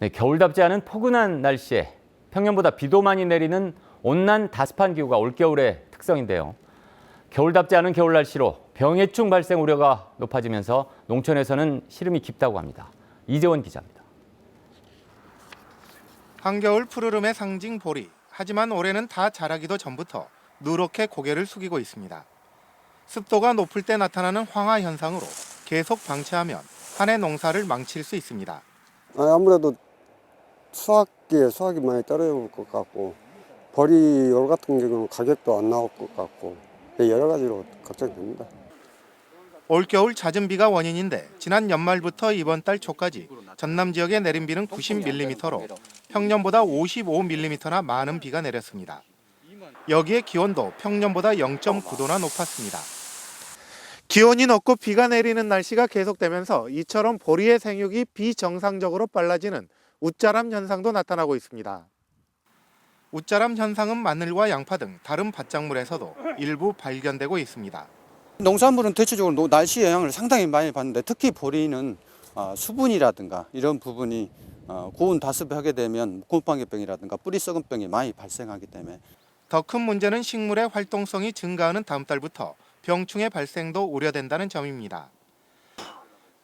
네, 겨울답지 않은 포근한 날씨에 평년보다 비도 많이 내리는 온난 다습한 기후가 올겨울의 특성인데요. 겨울답지 않은 겨울 날씨로 병해충 발생 우려가 높아지면서 농촌에서는 시름이 깊다고 합니다. 이재원 기자입니다. 한겨울 푸르름의 상징 보리. 하지만 올해는 다 자라기도 전부터 누렇게 고개를 숙이고 있습니다. 습도가 높을 때 나타나는 황화 현상으로 계속 방치하면 한 해 농사를 망칠 수 있습니다. 아, 아무래도 수확기에 수확이 많이 떨어질 것 같고 벌이 열 같은 경우는 가격도 안 나올 것 같고 여러 가지로 걱정됩니다. 올겨울 잦은 비가 원인인데 지난 연말부터 이번 달 초까지 전남 지역에 내린 비는 90mm로 평년보다 55mm나 많은 비가 내렸습니다. 여기에 기온도 평년보다 0.9도나 높았습니다. 기온이 높고 비가 내리는 날씨가 계속되면서 이처럼 보리의 생육이 비정상적으로 빨라지는 웃자람 현상도 나타나고 있습니다. 웃자람 현상은 마늘과 양파 등 다른 밭작물에서도 일부 발견되고 있습니다. 농산물은 대체적으로 노- 날씨 영향을 상당히 많이 받는데 특히 보리는 어, 수분이라든가 이런 부분이 어, 고온 다습하게 되면 곰팡이병이라든가 뿌리 썩은 병이 많이 발생하기 때문에 더 큰 문제는 식물의 활동성이 증가하는 다음 달부터 병충해 발생도 우려된다는 점입니다.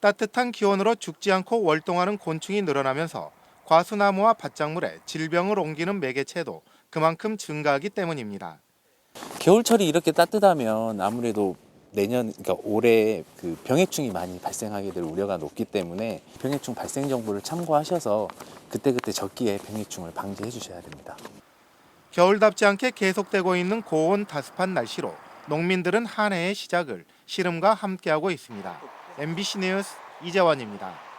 따뜻한 기온으로 죽지 않고 월동하는 곤충이 늘어나면서 과수나무와 밭작물에 질병을 옮기는 매개체도 그만큼 증가하기 때문입니다. 겨울철이 이렇게 따뜻하면 아무래도 내년 그러니까 올해 그 병해충이 많이 발생하게 될 우려가 높기 때문에 병해충 발생 정보를 참고하셔서 그때그때 적기에 병해충을 방지해 주셔야 됩니다. 겨울답지 않게 계속되고 있는 고온 다습한 날씨로 농민들은 한 해의 시작을 시름과 함께하고 있습니다. MBC 뉴스 이재원입니다.